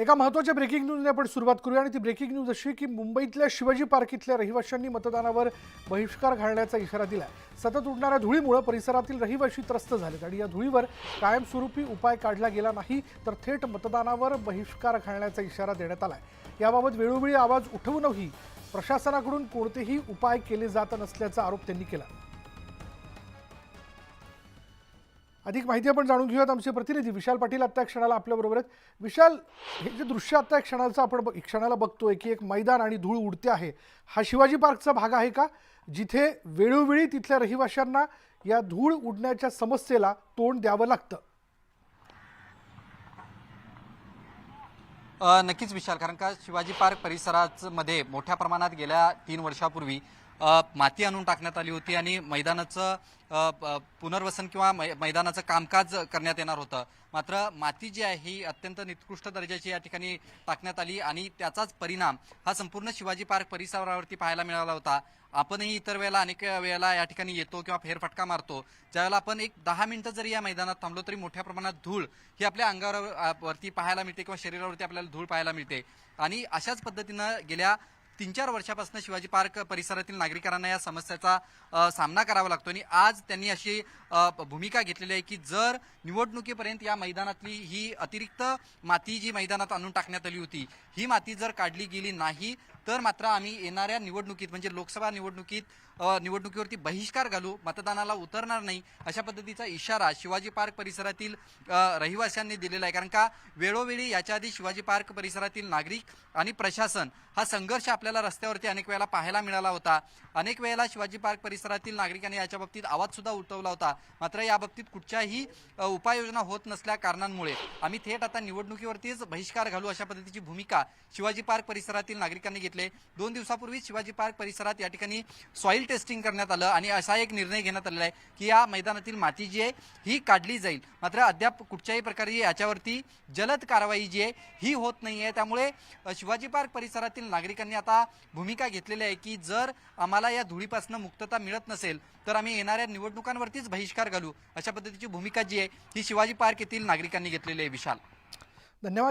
एका महत्त्वाच्या ब्रेकिंग न्यूजने आपण सुरुवात करूया आणि ती ब्रेकिंग न्यूज अशी की मुंबईतल्या शिवाजी पार्क इथल्या रहिवाशांनी मतदानावर बहिष्कार घालण्याचा इशारा दिला सतत उडणाऱ्या धुळीमुळे परिसरातील रहिवाशी त्रस्त झालेत आणि या धुळीवर कायमस्वरूपी उपाय काढला गेला नाही तर थेट मतदानावर बहिष्कार घालण्याचा इशारा देण्यात आला आहे याबाबत वेळोवेळी आवाज उठवूनही प्रशासनाकडून कोणतेही उपाय केले जात नसल्याचा आरोप त्यांनी केला. अधिक माहिती आपण जाणून घेऊयात. आमचे प्रतिनिधी विशाल पाटील आत्ता क्षणाला आपल्याबरोबर आहेत. विशाल हे जे दृश्य आत्ता क्षणाचं आपण क्षणाला बघतोय की एक मैदान आणि धूळ उडते आहे हा शिवाजी पार्कचा भाग आहे का? जिथे वेळोवेळी तिथल्या रहिवाशांना या धूळ उडण्याच्या समस्येला तोंड द्यावं लागतं. नक्कीच विशाल कारण का शिवाजी पार्क परिसरामध्ये मोठ्या प्रमाणात गेल्या तीन वर्षापूर्वी माती आणून टाकण्यात आली होती आणि मैदानाचं प- पुनर्वसन किंवा मै- मैदानाचं कामकाज करण्यात येणार होतं. मात्र माती जी आहे ही अत्यंत निकृष्ट दर्जाची या ठिकाणी टाकण्यात आली आणि त्याचाच परिणाम हा संपूर्ण शिवाजी पार्क परिसरावरती पाहायला मिळाला होता. आपणही इतर वेळेला अनेक वेळेला या ठिकाणी येतो किंवा फेरफटका मारतो. ज्यावेळेला आपण एक दहा मिनिटं जरी या मैदानात थांबलो तरी मोठ्या प्रमाणात धूळ ही आपल्या अंगावर वरती पाहायला मिळते किंवा शरीरावरती आपल्याला धूळ पाहायला मिळते. आणि अशाच पद्धतीनं गेल्या तीन चार वर्षापासून शिवाजी पार्क परिसरातील नागरिकांना या समस्याचा सामना करावा लागतो. आणि आज त्यांनी अशी भूमिका घेतलेली आहे की जर निवडणुकीपर्यंत या मैदानातली ही अतिरिक्त माती जी मैदानात आणून टाकण्यात आली होती ही माती जर काढली गेली नाही तर मात्र आम्ही येणाऱ्या निवडणुकीत म्हणजे लोकसभा निवडणुकीत निवडणुकीवरती बहिष्कार घालू मतदानाला उतरणार नाही अशा पद्धतीचा इशारा शिवाजी पार्क परिसरातील रहिवाशांनी दिलेला आहे. कारण का वेळोवेळी याच्या आधी शिवाजी पार्क परिसरातील नागरिक आणि प्रशासन हा संघर्ष आपल्या आपल्याला रस्त्यावरती अनेक वेळेला पाहायला मिळाला होता. अनेक वेळेला शिवाजी पार्क परिसरातील नागरिकांनी याच्या बाबतीत आवाजसुद्धा उठवला होता. मात्र या बाबतीत कुठच्याही उपाययोजना होत नसल्या कारणांमुळे आम्ही थेट आता निवडणुकीवरतीच बहिष्कार घालू अशा पद्धतीची भूमिका शिवाजी पार्क परिसरातील नागरिकांनी घेतले. दोन दिवसापूर्वी शिवाजी पार्क परिसरात या ठिकाणी सॉइल टेस्टिंग करण्यात आलं आणि असा एक निर्णय घेण्यात आलेला आहे की या मैदानातील माती जी आहे ही काढली जाईल. मात्र अद्याप कुठच्याही प्रकारे याच्यावरती जलद कारवाई जी आहे ही होत नाही आहे त्यामुळे शिवाजी पार्क परिसरातील नागरिकांनी आता आता भूमिका घेतलेली आहे की जर आम्हाला या धुळीपासून मुक्तता मिळत नसेल तर आम्ही येणाऱ्या निवडणुकांवरतीच बहिष्कार घालू. अशा पद्धतीची भूमिका जी आहे ही शिवाजी पार्क येथील नागरिकांनी घेतलेली आहे विशाल. धन्यवाद.